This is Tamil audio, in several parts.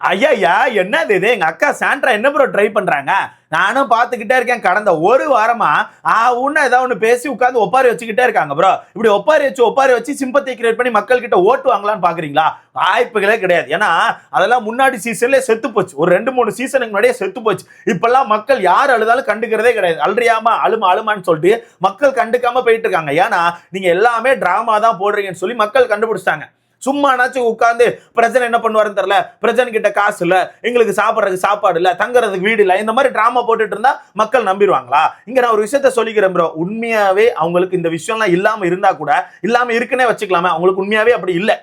ஐயா ஐயா என்னது இது? எங்கள் அக்கா சாண்ட்ரா என்ன ப்ரோ ட்ரை பண்ணுறாங்க நானும் பார்த்துக்கிட்டே இருக்கேன். கடந்த ஒரு வாரமா ஆ ஒன்று ஏதாவது ஒன்று பேசி உட்காந்து ஒப்பாரி வச்சுக்கிட்டே இருக்காங்க ப்ரோ இப்படி ஒப்பாரி வச்சு ஒப்பாரி வச்சு சிம்பத்தி கிரியேட் பண்ணி மக்கள்கிட்ட ஓட்டு வாங்கலான்னு பார்க்குறீங்களா வாய்ப்புகளே கிடையாது. ஏன்னா அதெல்லாம் முன்னாடி சீசன்லேயே செத்து போச்சு. ஒரு ரெண்டு மூணு சீசனுக்கு முன்னாடியே செத்து போச்சு. இப்பெல்லாம் மக்கள் யார் அழுதாலும் கண்டுக்கிறதே கிடையாது. அழுறியாமா அழுமா அழுமான்னு சொல்லிட்டு மக்கள் கண்டுக்காம போயிட்டு இருக்காங்க. ஏன்னா நீங்கள் எல்லாமே ட்ராமா தான் போடுறீங்கன்னு சொல்லி மக்கள் கண்டுபிடிச்சிட்டாங்க. சும்மானாச்சும் உட்காந்து பிரச்சனை என்ன பண்ணுவாருன்னு தெரியல. பிரச்சனை கிட்ட காசு இல்ல. எங்களுக்கு சாப்பிட்றதுக்கு சாப்பாடு இல்ல. தங்குறதுக்கு வீடு இல்ல. இந்த மாதிரி டிராமா போட்டுட்டு இருந்தா மக்கள் நம்பிடுவாங்களா? இங்க நான் ஒரு விஷயத்த சொல்லிக்கிறேன் ப்ரோ உண்மையாவே அவங்களுக்கு இந்த விஷயம்லாம் இல்லாம இருந்தா கூட இல்லாம இருக்குன்னே வச்சுக்கலாமே. அவங்களுக்கு உண்மையாவே அப்படி இல்லை.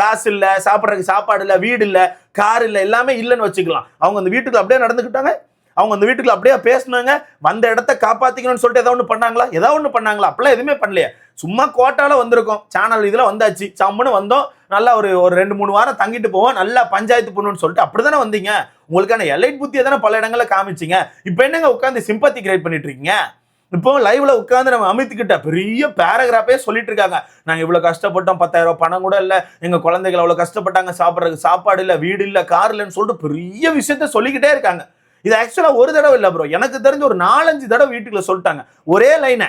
காசு இல்ல சாப்பிட்றதுக்கு சாப்பாடு இல்ல வீடு இல்ல கார் இல்ல எல்லாமே இல்லைன்னு வச்சுக்கலாம். அவங்க அந்த வீட்டுக்கு அப்படியே நடந்துக்கிட்டாங்க அவங்க அந்த வீட்டுக்குள்ள அப்படியே பேசினாங்க வந்த இடத்த காப்பாத்திக்கணும்னு சொல்லிட்டு ஏதாவது ஒன்று பண்ணாங்களா? ஏதாவது ஒன்று பண்ணாங்களா? அப்பெல்லாம் எதுவுமே பண்ணலையே. சும்மா கோட்டால வந்திருக்கோம். சேனல் இதில் வந்தாச்சு. சம்முன்னு வந்தோம். நல்லா ஒரு ஒரு ரெண்டு மூணு வாரம் தங்கிட்டு போவோம். நல்லா பஞ்சாயத்து பண்ணுன்னு சொல்லிட்டு அப்படி தானே வந்தீங்க உங்களுக்கான எலைட் புத்தியை தானே பல இடங்கள்ல காமிச்சிங்க. இப்போ என்னங்க உட்காந்து சிம்பத்தி கிரியேட் பண்ணிட்டு இருக்கீங்க இப்போ லைவ்ல உட்காந்து நம்ம அமித்துக்கிட்ட பெரிய பேராகிராஃபே சொல்லிட்டு இருக்காங்க. நாங்கள் இவ்வளோ கஷ்டப்பட்டோம். பத்தாயிரம் ரூபாய் பணம் கூட இல்லை. எங்கள் குழந்தைகள் அவ்வளோ கஷ்டப்பட்டாங்க. சாப்பிட்றதுக்கு சாப்பாடு இல்லை வீடு இல்லை கார் இல்லைன்னு சொல்லிட்டு பெரிய விஷயத்த சொல்லிக்கிட்டே இருக்காங்க. இது ஆக்சுவலாக ஒரு தடவை இல்லை ப்ரோ எனக்கு தெரிஞ்ச ஒரு நாலஞ்சு தடவை வீட்டுக்குள்ள சொல்லிட்டாங்க. ஒரே லைனை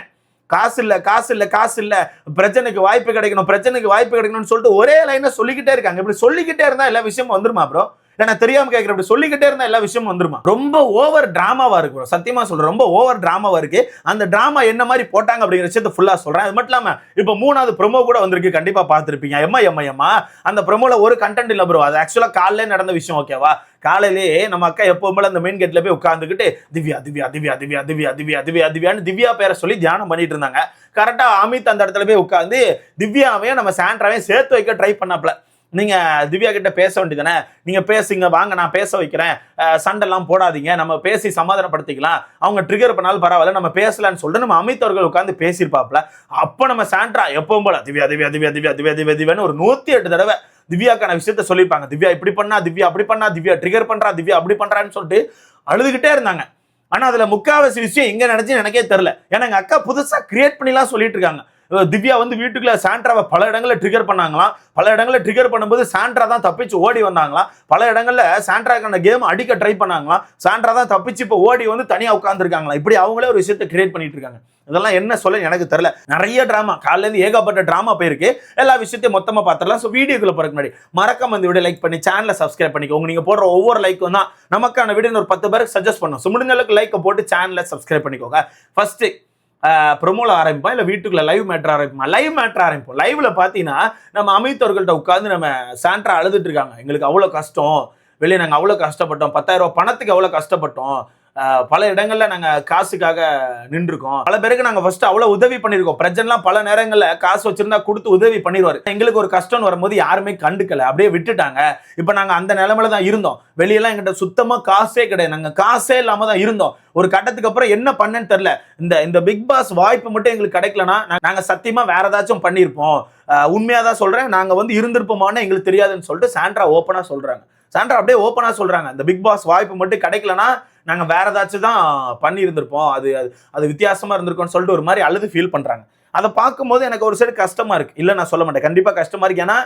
காசு இல்லை காசு இல்லை காசு இல்லை பிரச்சனைக்கு வாய்ப்பு கிடைக்கணும் பிரச்சனைக்கு வாய்ப்பு கிடைக்கணும்னு சொல்லிட்டு ஒரே லைனை சொல்லிக்கிட்டே இருக்காங்க. இப்படி சொல்லிக்கிட்டே இருந்தால் எல்லா விஷயமும் வந்துருமா ப்ரோ நான் தெரியாம கேட்கறேன் இப்படி சொல்லிக்கிட்டே இருந்தா எல்லா விஷயமும் வந்துருமா? ரொம்ப ஓவர் டிராமாவா இருக்கு சத்தியமா சொல்றேன். ரொம்ப ஓவர் டிராமாவா இருக்கு. அந்த டிராமா என்ன மாதிரி போட்டாங்க அப்படிங்கிற விஷயத்த ஃபுல்லா சொல்றேன். அது மட்டும் இல்லாம இப்போ மூணாவது ப்ரோமோ கூட வந்திருக்கு. கண்டிப்பா பார்த்துருப்பீங்க. எம்மா எம்மா எம்மா? அந்த ப்ரொமோல ஒரு கண்டென்ட் இல்ல ப்ரோ அது ஆக்சுவலா காலையிலே நடந்த விஷயம் ஓகேவா காலையிலேயே நம்ம அக்கா எப்பவுமே அந்த மெயின் கேட்ல போய் உட்காந்துக்கிட்டு திவ்யா திவ்யா திவ்யா திவ்யா திவ்யா திவ்யா திவ்யா திவ்யான்னு திவ்யா பேரை சொல்லி தியானம் பண்ணிட்டு இருந்தாங்க. கரெக்டா அமித் அந்த இடத்துல போய் உட்காந்து திவ்யாவையும் நம்ம சாண்ட்ராவையும் சேர்த்து வைக்க ட்ரை பண்ணாப்ல. நீங்க திவ்யா கிட்ட பேச வேண்டியதானே நீங்க பேசுங்க வாங்க நான் பேச வைக்கிறேன். சண்டெல்லாம் சண்டைலாம் போடாதீங்க. நம்ம பேசி சமாதானப்படுத்திக்கலாம். அவங்க ட்ரிகர் பண்ணாலும் பரவாயில்ல. நம்ம பேசலான்னு சொல்லிட்டு நம்ம அமித் அவர்கள் உட்காந்து பேசியிருப்பாப்ல அப்போ நம்ம சாண்ட்ரா எப்பவும் போல திவ்யா திவ்யா திவ்யா திவ்யா திவ்யா திவ்யா திவ்யான்னு ஒரு நூத்தி எட்டு தடவை திவ்யாக்கான விஷயத்த சொல்லியிருப்பாங்க. திவ்யா இப்படி பண்ணா திவ்யா அப்படி பண்ணா திவ்யா ட்ரிகர் பண்றா திவ்யா அப்படி பண்றான்னு சொல்லிட்டு அழுதுகிட்டே இருந்தாங்க. ஆனா அதுல முக்காவாசி விஷயம் எங்க நடந்துச்சு எனக்கே தெரியல. ஏன்னா எங்க அக்கா புதுசா கிரியேட் பண்ணிலாம் சொல்லிட்டு இருக்காங்க. திவ்யா வந்து வீட்டுக்குள்ள சாண்ட்ராவை பல இடங்களில் ட்ரிகர் பண்ணாங்களாம். பல இடங்களில் ட்ரிகர் பண்ணும்போது சாண்ட்ரா தான் தப்பிச்சு ஓடி வந்தாங்களாம். பல இடங்களில் சாண்ட்ராக்கான கேம் அடிக்க ட்ரை பண்ணாங்களாம். சாண்ட்ரா தான் தப்பிச்சு இப்போ ஓடி வந்து தனியாக உட்காந்துருக்காங்களா இப்படி அவங்களே ஒரு விஷயத்தை கிரியேட் பண்ணிட்டு இருக்காங்க. இதெல்லாம் என்ன சொல்ல எனக்கு தெரியல. நிறைய ட்ராமா காலையிலேருந்து ஏகப்பட்ட ட்ராமா போயிருக்கு. எல்லா விஷயத்தையும் மொத்தமாக பார்த்துடலாம் ஸோ வீடியோக்குள்ள போகிறதுக்கு முன்னாடி மறக்காம இந்த வீடியோ லைக் பண்ணி சேனலை சப்ஸ்கிரைப் பண்ணிக்கோங்க. நீங்கள் போடுற ஒவ்வொரு லைக்கும் தான் நமக்கான வீடியோ ஒரு பத்து பேருக்கு சஜஸ்ட் பண்ணும். ஸோ முடிஞ்ச அளவுக்கு லைக்கை போட்டு சேனலை சப்ஸ்கிரைப் பண்ணிக்கோங்க. ஃபஸ்ட்டு ப்ரொமோல ஆரம்பிப்போம் இல்லை வீட்டுக்குள்ள லைவ் மேட்ரு ஆரம்பிப்போம் லைவ் மேட்ரு ஆரம்பிப்போம். லைவ்ல பார்த்தீங்கன்னா நம்ம அமித் அவர்கள்ட்ட உட்காந்து நம்ம சாண்ட்ரா அழுதுட்டு இருக்காங்க. எங்களுக்கு அவ்வளோ கஷ்டம். வெளியே நாங்கள் அவ்வளோ கஷ்டப்பட்டோம். பத்தாயிரம் ரூபா பணத்துக்கு அவ்வளோ கஷ்டப்பட்டோம். பல இடங்களில் நாங்கள் காசுக்காக நின்றுருக்கோம். பல பேருக்கு நாங்கள் ஃபர்ஸ்ட் அவ்வளோ உதவி பண்ணியிருக்கோம் பிரச்சனைலாம் பல நேரங்களில் காசு வச்சிருந்தா கொடுத்து உதவி பண்ணிடுவாரு எங்களுக்கு ஒரு கஷ்டம்னு வரும்போது யாருமே கண்டுக்கல. அப்படியே விட்டுட்டாங்க. இப்போ நாங்கள் அந்த நிலைமையில தான் இருந்தோம். வெளியெல்லாம் எங்கிட்ட சுத்தமாக காசே கிடையாது. நாங்கள் காசே இல்லாம தான் இருந்தோம். ஒரு கட்டத்துக்கு அப்புறம் என்ன பண்ணேன்னு தெரில இந்த இந்த பிக் பாஸ் வாய்ப்பு மட்டும் எங்களுக்கு கிடைக்கலனா நாங்கள் சத்தியமாக வேற ஏதாச்சும் பண்ணியிருப்போம் உண்மையாக உண்மையா தான் சொல்றேன். நாங்கள் வந்து இருந்திருப்போமான்னு எங்களுக்கு தெரியாதுன்னு சொல்லிட்டு சாண்ட்ரா ஓப்பனாக சொல்றாங்க. சாண்ட்ரா அப்படியே ஓப்பனாக சொல்கிறாங்க இந்த பிக் பாஸ் வாய்ப்பு மட்டும் கிடைக்கலனா நாங்கள் வேற ஏதாச்சும் தான் பண்ணியிருந்திருப்போம். அது அது அது இருந்திருக்கோம்னு இருந்திருக்கும்னு சொல்லிட்டு ஒரு மாதிரி அழுது ஃபீல் பண்ணுறாங்க அதை பார்க்கும்போது எனக்கு ஒரு சைடு கஷ்டமாக இருக்குது இல்லை நான் சொல்ல மாட்டேன். கண்டிப்பாக கஷ்டமாக இருக்கு. ஏன்னா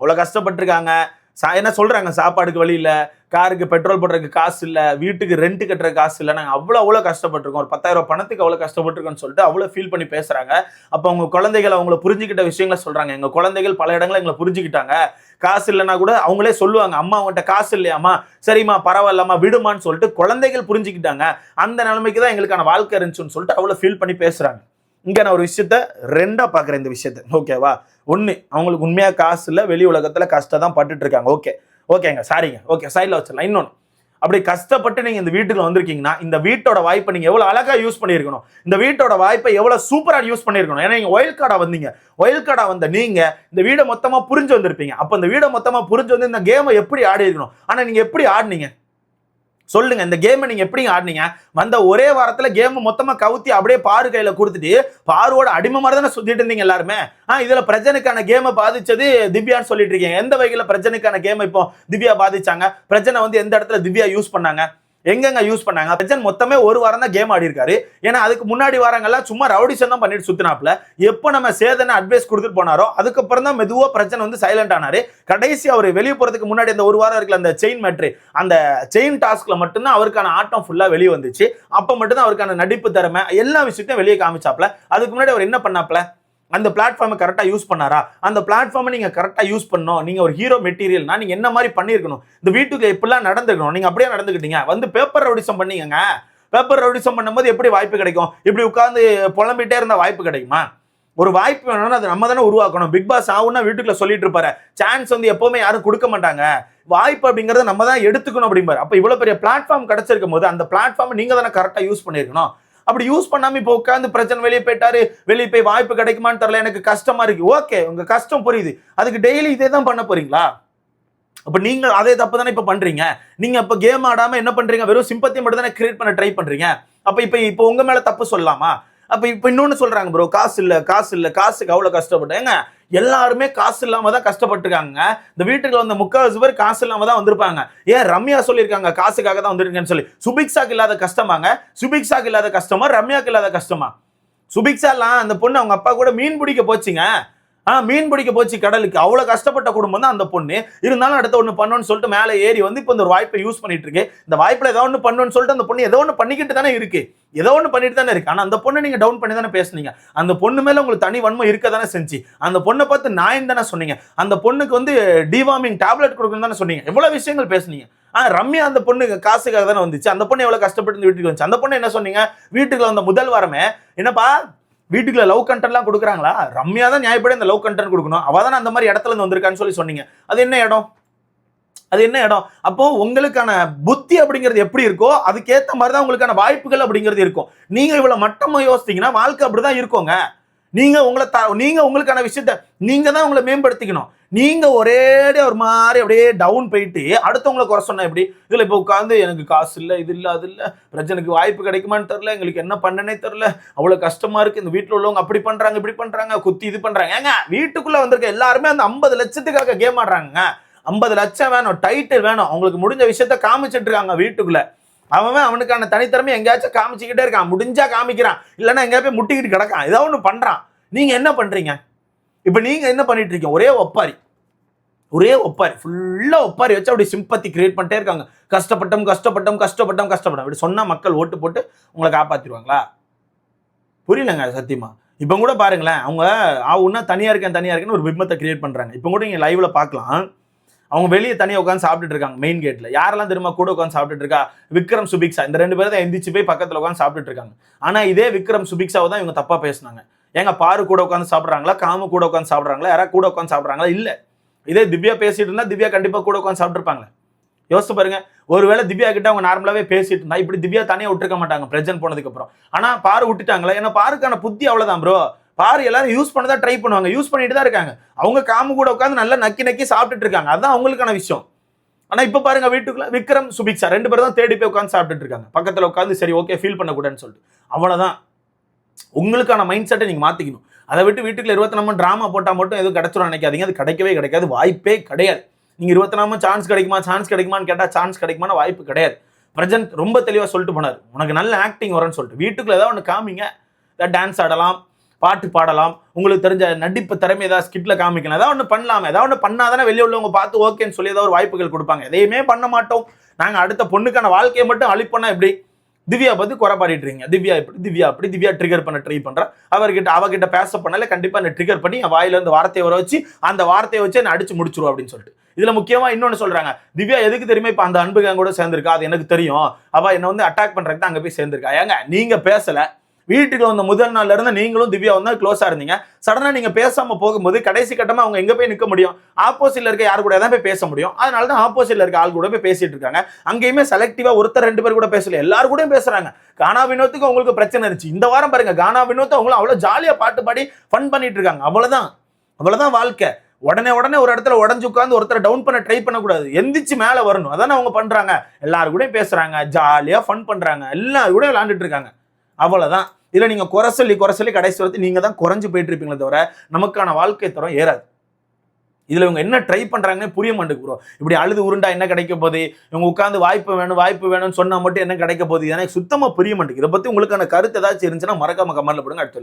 அவ்வளோ கஷ்டப்பட்டிருக்காங்க. சா என்ன சொல்கிறாங்க சாப்பாடுக்கு வழி இல்லை காருக்கு பெட்ரோல் போடுறதுக்கு காசு இல்லை வீட்டுக்கு ரெண்ட் கட்டுற காசு இல்லை. நாங்கள் அவ்வளோ அவ்வளோ கஷ்டப்பட்டிருக்கோம். ஒரு பத்தாயிரம் பணத்துக்கு அவ்வளோ கஷ்டப்பட்டுருக்கோன்னு சொல்லிட்டு அவ்வளோ ஃபீல் பண்ணி பேசுகிறாங்க அப்போ அவங்க குழந்தைகள் அவங்கள புரிஞ்சுக்கிட்ட விஷயங்களை சொல்கிறாங்க எங்கள் குழந்தைகள் பல இடங்களில் எங்களை புரிஞ்சுக்கிட்டாங்க. காசு இல்லைன்னா கூட அவங்களே சொல்லுவாங்க. அம்மா அவங்ககிட்ட காசு இல்லையாம்மா? சரிம்மா பரவாயில்லம்மா விடுமான்னு சொல்லிட்டு குழந்தைகள் புரிஞ்சுக்கிட்டாங்க. அந்த நிலைமைக்கு தான் எங்களுக்கான வாழ்க்கை இருந்துச்சுன்னு சொல்லிட்டு அவ்வளோ ஃபீல் பண்ணி பேசுகிறாங்க இங்கே நான் ஒரு விஷயத்த ரெண்டாக பார்க்குறேன் இந்த விஷயத்த. ஓகேவா ஒன்று அவங்களுக்கு உண்மையாக காசு இல்லை வெளி உலகத்தில் கஷ்டம் தான் பட்டுட்டு இருக்காங்க. ஓகே ஓகேங்க சாரிங்க. ஓகே சைடில் வச்சிடலாம். இன்னொன்று அப்படி கஷ்டப்பட்டு நீங்கள் இந்த வீட்டுக்கு வந்திருக்கீங்கன்னா இந்த வீட்டோட வாய்ப்பை நீங்கள் எவ்வளோ அழகாக யூஸ் பண்ணியிருக்கணும். இந்த வீட்டோட வாய்ப்பை எவ்வளோ சூப்பராக யூஸ் பண்ணியிருக்கணும். ஏன்னா நீங்கள் ஒயில் கார்டாக வந்தீங்க. ஒயில் கார்டாக வந்த நீங்கள் இந்த வீடை மொத்தமாக புரிஞ்சு வந்திருப்பீங்க. அப்போ இந்த வீடை மொத்தமாக புரிஞ்சு வந்து இந்த கேமை எப்படி ஆடி இருக்கணும் ஆனால் நீங்கள் எப்படி ஆடினீங்க? சொல்லுங்க இந்த கேமை நீங்க எப்படி ஆடினீங்க? வந்த ஒரே வாரத்துல கேம் மொத்தமா கவுத்தி அப்படியே பாரு கையில கொடுத்துட்டு பாருவோட அடிமை மாதிரி தானே சுத்திட்டு இருந்தீங்க எல்லாருமே? ஆ இதுல பிரஜனுக்கான கேமை பாதிச்சது திவ்யான்னு சொல்லிட்டு இருக்கீங்க. எந்த வகையில பிரஜனுக்கான கேம் இப்போ திவ்யா பாதிச்சாங்க? பிரஜனை வந்து எந்த இடத்துல திவ்யா யூஸ் பண்ணாங்க? எங்கெங்க யூஸ் பண்ணாங்க? பிரஜன் மொத்தமே ஒரு வாரம் தான் கேம் ஆடி இருக்காரு. ஏன்னா அதுக்கு முன்னாடி வாரங்கள்லாம் சும்மா ரவுடிசம் தான் பண்ணிட்டு சுத்தினாப்ல எப்போ நம்ம சேதனை அட்வைஸ் கொடுத்துட்டு போனாரோ அதுக்கப்புறம் தான் மெதுவாக பிரச்சனை வந்து சைலண்ட் ஆனாரு. கடைசி அவர் வெளியே போறதுக்கு முன்னாடி அந்த ஒரு வாரம் இருக்கல அந்த செயின் மேட்ரு அந்த செயின் டாஸ்க்ல மட்டும்தான் அவருக்கான ஆட்டம் ஃபுல்லா வெளியே வந்துச்சு. அப்போ மட்டும்தான் அவருக்கான நடிப்பு திறமை எல்லா விஷயத்தையும் வெளியே காமிச்சாப்ல அதுக்கு முன்னாடி அவர் என்ன பண்ணாப்ல அந்த பிளாட்ஃபார்மை கரெக்டாக யூஸ் பண்ணாரா? அந்த பிளாட்ஃபார்மை நீங்கள் கரெக்டாக யூஸ் பண்ணணும். நீங்கள் ஒரு ஹீரோ மெட்டீரியல்னா நீங்கள் என்ன மாதிரி பண்ணியிருக்கணும்? இந்த வீட்டுக்கு எப்படிலாம் நடந்துக்கணும் நீங்கள் அப்படியே நடந்துக்கிட்டீங்க. வந்து பேப்பர் ரவுடிசம் பண்ணீங்கங்க பேப்பர் ரவுடிசம் பண்ணும்போது எப்படி வாய்ப்பு கிடைக்கும்? இப்படி உட்காந்து புலம்பிட்டே இருந்தால் வாய்ப்பு கிடைக்குமா? ஒரு வாய்ப்பு வேணும்னா அதை நம்ம தானே உருவாக்கணும். பிக் பாஸ் ஆகும்னா வீட்டுக்குள்ள சொல்லிட்டு இருப்பாரு. சான்ஸ் வந்து எப்பவுமே யாரும் கொடுக்க மாட்டாங்க. வாய்ப்பு அப்படிங்கிறத நம்ம தான் எடுத்துக்கணும் அப்படிம்பாரு. அப்போ இவ்வளோ பெரிய பிளாட்ஃபார்ம் கிடைச்சிருக்கும் போது அந்த பிளாட்ஃபார்ம் நீங்கள் தானே கரெக்டாக யூஸ் பண்ணியிருக்கணும். அப்படி யூஸ் பண்ணாம இப்போ உட்காந்து பிரச்சனை வெளியே போயிட்டாரு வெளியே போய் வாய்ப்பு கிடைக்குமான்னு தெரியல எனக்கு கஷ்டமா இருக்கு. ஓகே உங்க கஷ்டம் புரியுது. அதுக்கு டெய்லி இதே தான் பண்ண போறீங்களா? அப்போ நீங்கள் அதே தப்பு தானே இப்போ பண்றீங்க? நீங்க இப்போ கேம் ஆடாம என்ன பண்றீங்க? வெறும் சிம்பத்தி மட்டும் தானே கிரியேட் பண்ண ட்ரை பண்றீங்க? அப்போ இப்போ இப்போ உங்க மேல தப்பு சொல்லலாமா? அப்போ இப்போ இன்னொன்று சொல்றாங்க ப்ரோ காசு இல்லை காசு இல்லை காசுக்கு அவ்வளோ கஷ்டப்பட்டேங்க ஏங்க எல்லாருமே காசு இல்லாம தான் கஷ்டப்பட்டிருக்காங்க. இந்த வீட்டுக்கு வந்த முக்கால்வாசி பேர் காசு இல்லாம தான் வந்திருப்பாங்க. ஏன் ரம்யா சொல்லியிருக்காங்க காசுக்காக தான் வந்திருக்கேன்னு சொல்லி. சுபிக்ஷாக்கு இல்லாத கஷ்டமாங்க? சுபிக்ஷாக்கு இல்லாத கஷ்டமா? ரம்யாக்கு இல்லாத கஷ்டமா? சுபிக்ஸாலாம் அந்த பொண்ணு அவங்க அப்பா கூட மீன் பிடிக்க போச்சுங்க. ஆ மீன் பிடிக்க போச்சு கடலுக்கு. அவ்வளோ கஷ்டப்பட்ட குடும்பம் தான் அந்த பொண்ணு. இருந்தாலும் அடுத்த ஒன்று பண்ணணும்னு சொல்லிட்டு மேலே ஏறி வந்து இப்போ இந்த ஒரு வாய்ப்பை யூஸ் பண்ணிட்டு இருக்கு. இந்த வாய்ப்பில் ஏதோ ஒன்று பண்ணணும்னு சொல்லிட்டு அந்த பொண்ணு ஏதோ ஒன்று பண்ணிக்கிட்டு தானே இருக்கு. ஏதோ ஒன்று பண்ணிட்டு தானே இருக்கு. ஆனால் அந்த பொண்ணை நீங்கள் டவுன் பண்ணி தானே பேசுனீங்க. அந்த பொண்ணு மேலே உங்களுக்கு தனி வன்மை இருக்க தானே செஞ்சு. அந்த பொண்ணை பார்த்து நாயன் தானே சொன்னீங்க. அந்த பொண்ணுக்கு வந்து டிவார்மிங் டேப்லெட் கொடுக்கணும் தானே சொன்னீங்க. எவ்வளோ விஷயங்கள் பேசுனீங்க. ஆ ரம்யா அந்த பொண்ணு காசுக்காக தானே வந்துச்சு. அந்த பொண்ணு எவ்வளோ கஷ்டப்பட்டு வீட்டுக்கு வந்துச்சு. அந்த பொண்ணு என்ன சொன்னீங்க? வீட்டுக்கு வந்த முதல் வாரமே என்னப்பா வீட்டுக்குள்ள லவ் கண்டென்ட்லாம் கொடுக்குறாங்களா? ரம்யா தான் நியாயப்படி அந்த லவ் கண்டென்ட் கொடுக்கணும். அவள் தானே அந்த மாதிரி இடத்துல இருந்து வந்திருக்கான்னு சொல்லி சொன்னீங்க. அது என்ன இடம்? அது என்ன இடம்? அப்போ உங்களுக்கான புத்தி அப்படிங்கிறது எப்படி இருக்கோ அதுக்கேற்ற மாதிரி தான் உங்களுக்கான வாய்ப்புகள் அப்படிங்கிறது இருக்கும். நீங்க இவ்வளவு மட்டமா யோசிச்சிங்கன்னா வாழ்க்கை அப்படிதான் இருக்கோங்க. நீங்க உங்களை த நீங்க உங்களுக்கான விஷயத்த நீங்க தான் உங்களை மேம்படுத்திக்கணும். நீங்க ஒரேடியா ஒரு மாதிரி அப்படியே டவுன் போயிட்டு அடுத்தவங்களை குறை சொன்னா எப்படி? இதுல இப்போ உட்காந்து எனக்கு காசு இல்லை இது இல்லை அது இல்லை பிரச்சனைக்கு வாய்ப்பு கிடைக்குமான்னு தெரில எங்களுக்கு என்ன பண்ணனே தெரில அவ்வளவு கஷ்டமா இருக்கு இந்த வீட்டில் உள்ளவங்க அப்படி பண்றாங்க இப்படி பண்றாங்க குத்தி இது பண்றாங்க. ஏங்க வீட்டுக்குள்ள வந்திருக்க எல்லாருமே அந்த ஐம்பது லட்சத்துக்காக கேம் ஆடுறாங்க ஐம்பது லட்சம் வேணும் டைட்டில் வேணும். அவங்களுக்கு முடிஞ்ச விஷயத்த காமிச்சிட்டு இருக்காங்க வீட்டுக்குள்ள. அவன் அவனுக்கான தனித்திறமை எங்கேயாச்சும் காமிச்சிக்கிட்டே இருக்கான். முடிஞ்சா காமிக்கிறான். இல்லைன்னா எங்கேயா போய் முட்டிக்கிட்டு கிடக்கான். ஏதோ ஒன்று பண்ணுறான் நீங்கள் என்ன பண்ணுறீங்க இப்போ நீங்கள் என்ன பண்ணிட்டு இருக்கீங்க? ஒரே ஒப்பாரி. ஒரே ஒப்பாரி. ஃபுல்லாக ஒப்பாரி வச்சு அப்படி சிம்பத்தி கிரியேட் பண்ணிட்டே இருக்காங்க. கஷ்டப்பட்டோம் கஷ்டப்பட்டோம் கஷ்டப்பட்டோம் கஷ்டப்பட்டோம். அப்படி சொன்னால் மக்கள் ஓட்டு போட்டு உங்களை காப்பாற்றிடுவாங்களா புரியலங்க சத்தியமா. இப்போ கூட பாருங்களேன். அவங்க ஆவுன்னா தனியாக இருக்கேன் தனியாக இருக்கேன்னு ஒரு பிம்பத்தை கிரியேட் பண்ணுறாங்க இப்போ கூட நீங்கள் லைவில் பார்க்கலாம். அவங்க வெளியே தனியாக உட்காந்து சாப்பிட்டுட்டு இருக்காங்க மெயின் கேட்டில் யாரெல்லாம் திரும்ப கூட உட்காந்து சாப்பிட்டுட்டு இருக்கா? விக்ரம் சுபிக்ஷா. இந்த ரெண்டு பேரும் தான் எந்திரிச்சு போய் பக்கத்தில் உட்காந்து சாப்பிட்டுட்டு இருக்காங்க. ஆனால் இதே விக்ரம் சுபிக்ஸாவை தான் இவங்க தப்பாக பேசினாங்க. ஏங்க பாரு கூட உட்காந்து சாப்பிட்றாங்களா? காமு கூட உட்காந்து சாப்பிட்றாங்களா? யாராவது கூட உட்காந்து சாப்பிட்றாங்களா? இல்லை. இதே திவ்யா பேசிட்டு இருந்தால் திவ்யா கண்டிப்பாக கூட உட்காந்து சாப்பிட்ருப்பாங்களே யோசிச்சு பாருங்க. ஒருவேளை திவ்யா கிட்ட அவங்க நார்மலாவே பேசிட்டு இருந்தா இப்படி திவ்யா தனியாக விட்டுருக்க மாட்டாங்க பிரஜன் போனதுக்கு அப்புறம். ஆனா பாரு விட்டுட்டாங்களே. ஏன்னா பாருக்கான புத்தி அவ்வளவுதான் ப்ரோ பாரு எல்லாரும் யூஸ் பண்ண தான் ட்ரை பண்ணுவாங்க. யூஸ் பண்ணிட்டு தான் இருக்காங்க. அவங்க காமு கூட உட்காந்து நல்லா நக்கி நக்கி சாப்பிட்டுட்டு இருக்காங்க. அதான் அவங்களுக்கான விஷயம். ஆனால் இப்போ பாருங்க வீட்டுக்குள்ள விக்ரம் சுபிக்ஷா ரெண்டு பேரும் தான் தேடி போய் உட்காந்து சாப்பிட்டுட்டு இருக்காங்க. பக்கத்தில் உட்காந்து சரி ஓகே ஃபீல் பண்ணக்கூடாதுன்னு சொல்லிட்டு. அவ்வளோதான் உங்களுக்கான மைண்ட் செட்டை நீங்கள் மாற்றிக்கணும் அதை விட்டு வீட்டுக்குள்ள இருபத்தி நம்ம ட்ராமா போட்டால் மட்டும் எதுவும் கிடச்சிடும் நினைக்காதீங்க. அது கிடைக்கவே கிடைக்காது. வாய்ப்பே கிடையாது. நீங்கள் இருபத்தி நாம சான்ஸ் கிடைக்குமா சான்ஸ் கிடைக்குமான்னு கேட்டால் சான்ஸ் கிடைக்குமான வாய்ப்பு கிடையாது. பிரசன்ட் ரொம்ப தெளிவாக சொல்லிட்டு போனார். உனக்கு நல்ல ஆக்டிங் வரும்னு சொல்லிட்டு. வீட்டுக்குள்ள ஏதாவது ஒன்று காமிங்க. டான்ஸ் ஆடலாம். பாட்டு பாடலாம். உங்களுக்கு தெரிஞ்ச நடிப்பு திறமை ஏதாவது ஸ்கிட்ல காமிக்கலாம் ஏதாவது ஒன்று பண்ணலாம். ஏதாவது ஒன்று பண்ணாதானே வெளியே உள்ளவங்க பார்த்து ஓகேன்னு சொல்லி ஏதாவது ஒரு வாய்ப்புகள் கொடுப்பாங்க. எதையுமே பண்ண மாட்டோம். நாங்கள் அடுத்த பொண்ணுக்கான வாழ்க்கையை மட்டும் அழிப்போனா எப்படி? திவ்யா பற்றி குறைபாடிட்டு இருக்கீங்க. திவ்யா இப்படி திவ்யா அப்படி திவ்யா ட்ரிகர் பண்ண ட்ரை பண்றா. அவர்கிட்ட அவகிட்ட பேச பண்ணல கண்டிப்பாக அந்த ட்ரிகர் பண்ணி என் வாயிலிருந்து வார்த்தையை வர வச்சு அந்த வார்த்தையை வச்சு என்னை அடிச்சு முடிச்சிருவோம் அப்படின்னு சொல்லிட்டு. இதில் முக்கியமாக இன்னொன்று சொல்கிறாங்க திவ்யா எதுக்கு தெரியுமா இப்போ அந்த அன்பு கூட சேர்ந்துருக்கா? அது எனக்கு தெரியும். அவள் என்னை வந்து அட்டாக் பண்ணுறதுக்கு தான் அங்கே போய் சேர்ந்துருக்கா. ஏங்க நீங்கள் பேசலை. வீட்டுக்கு வந்த முதல் நாள்ல இருந்து நீங்களும் திவ்யா வந்து க்ளோஸா இருந்தீங்க. சடனா நீங்க பேசாம போகும்போது கடைசி கட்டமா அவங்க எங்க போய் நிக்க முடியும்? ஆப்போசிட்ல இருக்க யார் கூட தான் போய் பேச முடியும். அதனால தான் ஆப்போசிட்ல இருக்க ஆள் கூட போய் பேசிட்டு இருக்காங்க. அங்கேயுமே செலக்டிவா ஒருத்தர் ரெண்டு பேர் கூட பேசல. எல்லாரும் கூட பேசுறாங்க. கானா வினோத்துக்கு உங்களுக்கு பிரச்சனை இருந்துச்சு. இந்த வாரம் பாருங்க கானா வினோத் அவங்களும் அவ்வளவு ஜாலியா பாட்டு பாடி ஃபன் பண்ணிட்டு இருக்காங்க. அவ்வளவுதான். அவ்வளவுதான் வாழ்க்கை. உடனே உடனே ஒரு இடத்துல உடஞ்சு உட்காந்து ஒருத்தரை டவுன் பண்ண ட்ரை பண்ணக்கூடாது. எந்திரிச்சு மேலே வரணும். அதானே அவங்க பண்ணுறாங்க எல்லாரும் கூட பேசுகிறாங்க ஜாலியாக ஃபன் பண்ணுறாங்க எல்லாரும் கூட விளாண்டுட்டு இருக்காங்க. அவ்வளோதான் இதில் நீங்கள் குறை சொல்லி குறை சொல்லி கடைசி வரத்து நீங்கள் தான் குறைஞ்சு போயிட்டு இருப்பீங்களே தவிர நமக்கான வாழ்க்கை தரம் ஏறாது. இதில் இவங்க என்ன ட்ரை பண்ணுறாங்கன்னு புரிய மாட்டேங்க ப்ரோ இப்படி அழுது உருண்டா என்ன கிடைக்க போகுது? இவங்க உட்காந்து வாய்ப்பு வேணும் வாய்ப்பு வேணும்னு சொன்னால் மட்டும் என்ன கிடைக்க போகுது? எனக்கு சுத்தமாக புரிய மாட்டேங்குது. இதை பற்றி உங்களுக்கான கருத்து ஏதாச்சும் இருந்துச்சுன்னா மறக்காம கமெண்ட்ல போடுங்க. அடுத்து